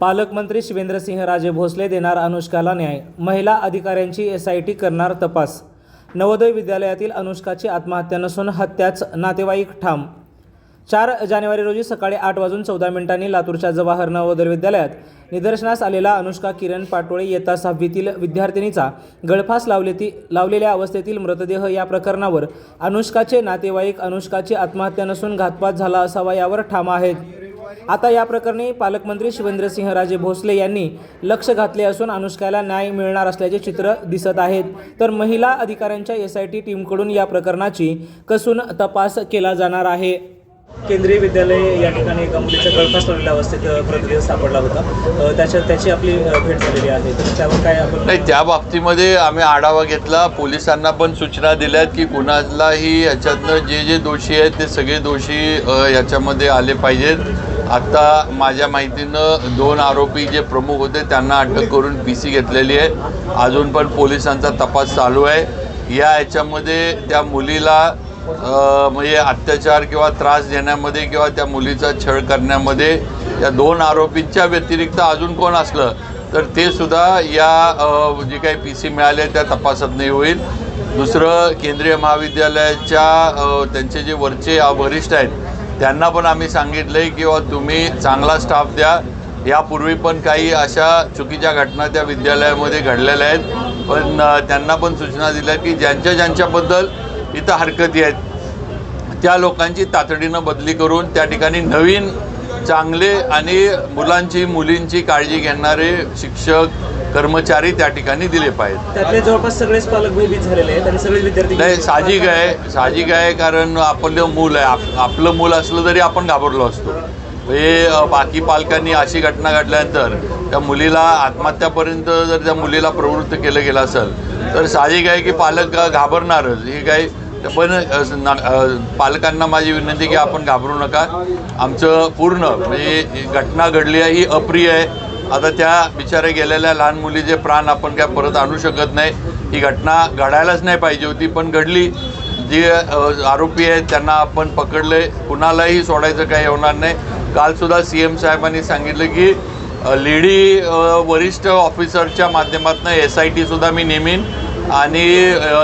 पालकमंत्री शिवेंद्रसिंहराजे भोसले देणार अनुष्काला न्याय. महिला अधिकाऱ्यांची एस आय टी करणार तपास. नवोदय विद्यालयातील अनुष्काची आत्महत्या नसून हत्याच नातेवाईक ठाम. चार जानेवारी रोजी सकाळी आठ वाजून चौदा मिनिटांनी लातूरच्या जवाहर नवोदय विद्यालयात निदर्शनास आलेला अनुष्का किरण पाटोळे येता सहावीतील विद्यार्थिनीचा गळफास लावले ती लावलेल्या अवस्थेतील मृतदेह या प्रकरणावर अनुष्काचे नातेवाईक अनुष्काची आत्महत्या नसून घातपात झाला असावा यावर ठाम आहेत. आता या प्रकरणी पालकमंत्री शिवेंद्रसिंहराजे भोसले यांनी लक्ष घातले असून अनुष्काला न्याय मिळणार असल्याचे चित्र दिसत आहेत. तर महिला अधिकाऱ्यांच्या एस आय टी टीमकडून या प्रकरणाची कसून तपास केला जाणार आहे. केंद्रीय विद्यालय या ठिकाणी एका मुलीच्या गळफास लावलेल्या अवस्थेत मृतदेह सापडला होता. त्याच्या त्याची आपली भेट झालेली आहे. तर त्यावर काय आपण नाही त्या बाबतीमध्ये आम्ही आढावा घेतला. पोलिसांना पण सूचना दिल्यात की कुणालाही याच्यातनं जे जे दोषी आहेत ते सगळे दोषी याच्यामध्ये आले पाहिजेत. आता माझ्या माहितीनं दोन आरोपी जे प्रमुख होते त्यांना अटक करून पी सी घेतलेली आहे. अजून पण पोलिसांचा तपास चालू आहे. या याच्यामध्ये त्या मुलीला म्हणजे अत्याचार किंवा त्रास देण्यामध्ये किंवा त्या मुलीचा छळ करण्यामध्ये या दोन आरोपींच्या व्यतिरिक्त अजून कोण असलं तर ते सुद्धा या जे काही पी सी मिळाले त्या तपासात नाही होईल. दुसरं केंद्रीय महाविद्यालयाच्या त्यांचे जे वरचे वरिष्ठ आहेत त्यांना पण आम्ही सांगितलं आहे किंवा तुम्ही चांगला स्टाफ द्या. यापूर्वी पण काही अशा चुकीच्या घटना त्या विद्यालयामध्ये घडलेल्या आहेत. पण त्यांना पण सूचना दिल्या की ज्यांच्या ज्यांच्याबद्दल इथं हरकती आहेत त्या लोकांची तातडीनं बदली करून त्या ठिकाणी नवीन चांगले आणि मुलांची मुलींची काळजी घेणारे शिक्षक कर्मचारी त्या ठिकाणी दिले पाहिजेत. त्यातले जवळपास सगळेच पालक भयभीत झालेले आहेत आणि सगळे विद्यार्थी नाही साहजिक आहे साहजिक आहे कारण आपलं मूल आहे. आप आपलं मूल असलं तरी आपण घाबरलो असतो. हे अ, बाकी पालकांनी अशी घटना घडल्यानंतर त्या मुलीला आत्महत्यापर्यंत जर त्या मुलीला प्रवृत्त केलं गेलं असेल तर साहजिक आहे की पालक घाबरणारच. हे काही पण ना- पालकांना माझी विनंती की आपण घाबरू नका. आमचं पूर्ण म्हणजे ही घटना घडली आहे ही अप्रिय आहे. आता त्या बिचारे गेलेल्या लहान मुलीचे प्राण आपण काय परत आणू शकत नाही ही घटना घडायलाच नाही पाहिजे होती पण घडली. जे आरोपी आहेत त्यांना आपण पकडले. कुणालाही सोडायचं काही होणार नाही. कालसुद्धा सी एम साहेबांनी सांगितलं की लेडी वरिष्ठ ऑफिसरच्या माध्यमातून एस आय टीसुद्धा मी नेमीन. आणि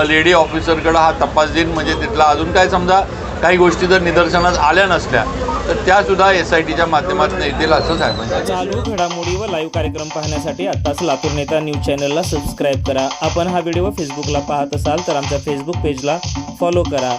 लेडी ऑफिसरकडं हा तपास देईन. म्हणजे तिथला अजून काय समजा काही गोष्टी जर निदर्शनास आल्या नसल्या तर त्यासुद्धा एस आय टीच्या माध्यमातून येतील असं साहेबांनी चालू घडामोडी व लाईव्ह कार्यक्रम पाहण्यासाठी आत्ताच लातूर नेता न्यूज चॅनलला सबस्क्राईब करा. आपण हा व्हिडिओ फेसबुकला पाहत असाल तर आमच्या फेसबुक पेजला फॉलो करा.